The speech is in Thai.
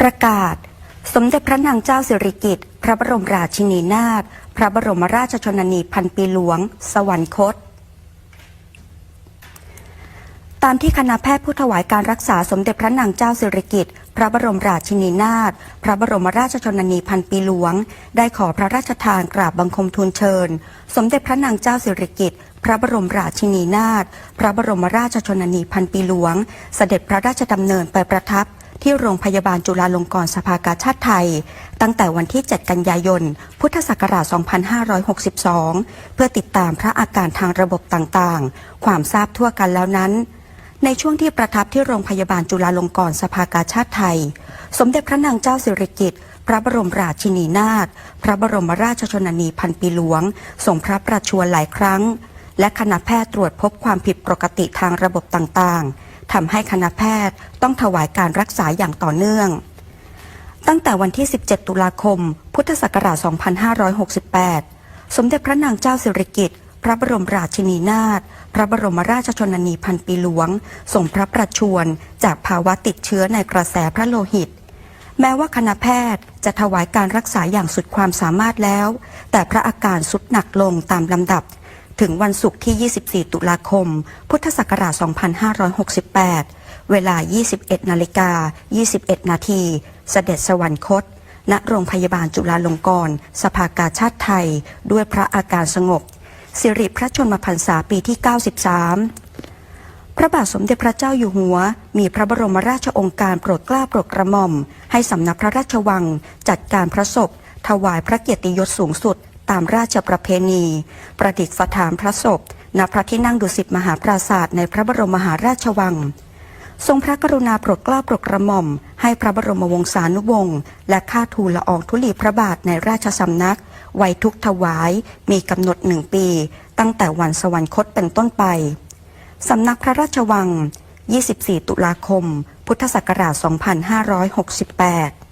ประกาศ สมเด็จพระนางเจ้าสิริกิติ์พระบรมราชินีนาถพระบรมราชชนนีพันปีหลวง สวรรคต ตามที่คณะแพทย์ผู้ถวายการรักษาสมเด็จพระนางเจ้าสิริกิติ์พระบรมราชินีนาถพระบรมราชชนนีพันปีหลวง ได้ขอพระราชทานกราบบังคมทูลเชิญ สมเด็จพระนางเจ้าสิริกิติ์พระบรมราชินีนาถพระบรมราชชนนีพันปีหลวง เสด็จพระราชดำเนินไปประทับ ที่โรงพยาบาลจุฬาลงกรณ์สภากาชาติไทย ตั้งแต่วันที่ 7 กันยายน พุทธศักราช 2562 เพื่อติดตามพระอาการทางระบบต่างๆ ความทราบทั่วกันแล้วนั้น ในช่วงที่ประทับที่โรงพยาบาลจุฬาลงกรณ์สภากาชาติไทย สมเด็จพระนางเจ้าสิริกิติ์พระบรมราชินีนาถพระบรมราชชนนีพันปีหลวงทรงพระประชวรหลายครั้ง และคณะแพทย์ตรวจพบความผิดปกติทางระบบต่างๆ ทำให้คณะแพทย์ต้องถวายการรักษาอย่างต่อเนื่อง ตั้งแต่วันที่ 17 ตุลาคม พุทธศักราช 2568 สมเด็จพระนางเจ้าสิริกิติ์พระบรมราชินีนาถ พระบรมราชชนนีพันปีหลวงทรงพระประชวรจากภาวะติดเชื้อในกระแสพระโลหิต แม้ว่าคณะแพทย์จะถวายการรักษาอย่างสุดความสามารถแล้ว แต่พระอาการสุดหนักลงตามลำดับ ถึงวันศุกร์ที่ 24 ตุลาคม พุทธศักราช 2568 เวลา 21 นาฬิกา 21 นาทีเสด็จสวรรคต ณ โรงพยาบาลจุฬาลงกรณ์ สภากาชาติไทย ด้วยพระอาการสงบ สิริพระชนมพรรษาปีที่ 93 พระบาทสมเด็จพระเจ้าอยู่หัว มีพระบรมราชองค์การโปรดเกล้าโปรดกระหม่อม ให้สำนักพระราชวัง จัดการพระศพถวายพระเกียรติยศสูงสุด ตามราชประเพณี ประดิษฐานพระศพณพระที่นั่งดุสิตมหาปราศาสตร์ในพระบรมมหาราชวัง ทรงพระกรุณาโปรดเกล้าโปรดกระหม่อม ให้พระบรมวงศานุวงศ์และข้าทูลละอองธุลีพระบาทในราชสำนัก ไว้ทุกถวายมีกำหนดหนึ่งปี ตั้งแต่วันสวรรคตเป็นต้นไป สำนักพระราชวัง 24 ตุลาคม พุทธศักราช 2568